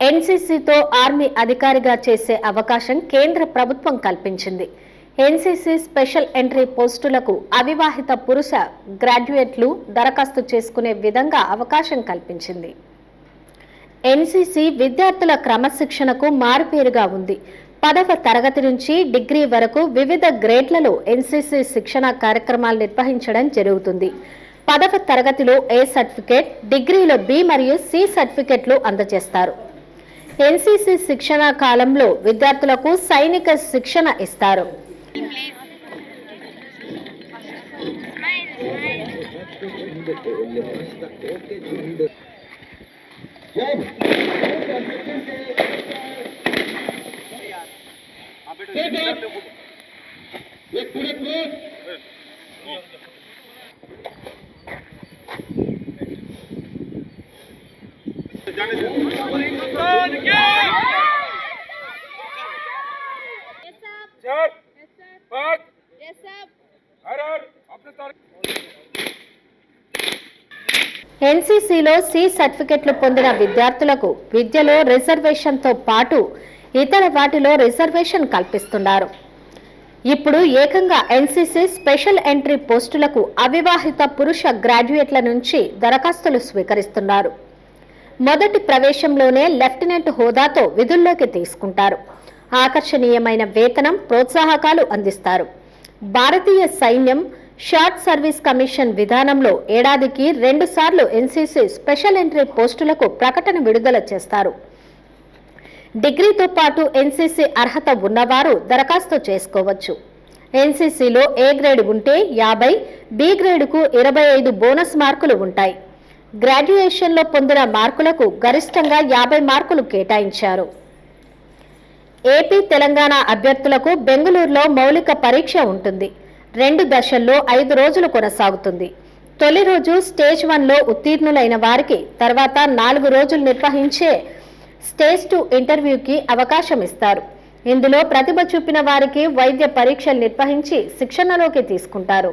ఎన్సీసీతో army అధికారిగా చేసే అవకాశం కేంద్ర ప్రభుత్వం కల్పించింది. ఎన్సీసీ స్పెషల్ ఎంట్రీ పోస్టులకు అవివాహిత పురుష గ్రాడ్యుయేట్లు దరఖాస్తు చేసుకునే విధంగా అవకాశం కల్పించింది. ఎన్సీసీ విద్యార్థుల క్రమశిక్షణకు మారుపేరుగా ఉంది. పదవ తరగతి నుంచి డిగ్రీ వరకు వివిధ గ్రేడ్లలో ఎన్సీసీ శిక్షణ కార్యక్రమాలు నిర్వహించడం జరుగుతుంది. పదవ తరగతిలో ఏ సర్టిఫికేట్ డిగ్రీలో బి మరియు సి సర్టిఫికెట్లు అందజేస్తారు. ఎన్సీసీ శిక్షణ కాలంలో విద్యార్థులకు సైనిక శిక్షణ ఇస్తారు. Yes, ఎన్సీసీలో సి సర్టిఫికెట్లు పొందిన విద్యార్థులకు విద్యలో రిజర్వేషన్తో పాటు ఇతర వాటిలో రిజర్వేషన్ కల్పిస్తున్నారు. ఇప్పుడు ఏకంగా ఎన్సీసీ స్పెషల్ ఎంట్రీ పోస్టులకు అవివాహిత పురుష గ్రాడ్యుయేట్ల నుంచి దరఖాస్తులు స్వీకరిస్తున్నారు. మొదటి ప్రవేశంలోనే లెఫ్టినెంట్ హోదాతో విధుల్లోకి తీసుకుంటారు. ఆకర్షణీయమైన వేతనం ప్రోత్సాహకాలు అందిస్తారు. భారతీయ సైన్యం షార్ట్ సర్వీస్ కమిషన్ విధానంలో ఏడాదికి రెండుసార్లు ఎన్సీసీ స్పెషల్ ఎంట్రీ పోస్టులకు ప్రకటన విడుదల చేస్తారు. డిగ్రీతో పాటు ఎన్సీసీ అర్హత ఉన్నవారు దరఖాస్తు చేసుకోవచ్చు. ఎన్సీసీలో ఏ గ్రేడ్ ఉంటే యాభై బి గ్రేడ్కు ఇరవై ఐదు బోనస్ మార్కులు ఉంటాయి. గ్రాడ్యుయేషన్లో పొందిన మార్కులకు గరిష్టంగా యాభై మార్కులు కేటాయించారు. ఏపీ తెలంగాణ అభ్యర్థులకు బెంగళూరులో మౌలిక పరీక్ష ఉంటుంది. రెండు దశల్లో ఐదు రోజులు కొనసాగుతుంది. తొలి రోజు స్టేజ్ వన్లో ఉత్తీర్ణులైన వారికి తర్వాత నాలుగు రోజులు నిర్వహించే స్టేజ్ టూ ఇంటర్వ్యూకి అవకాశం ఇస్తారు. ఇందులో ప్రతిభ చూపిన వారికి వైద్య పరీక్షలు నిర్వహించి శిక్షణలోకి తీసుకుంటారు.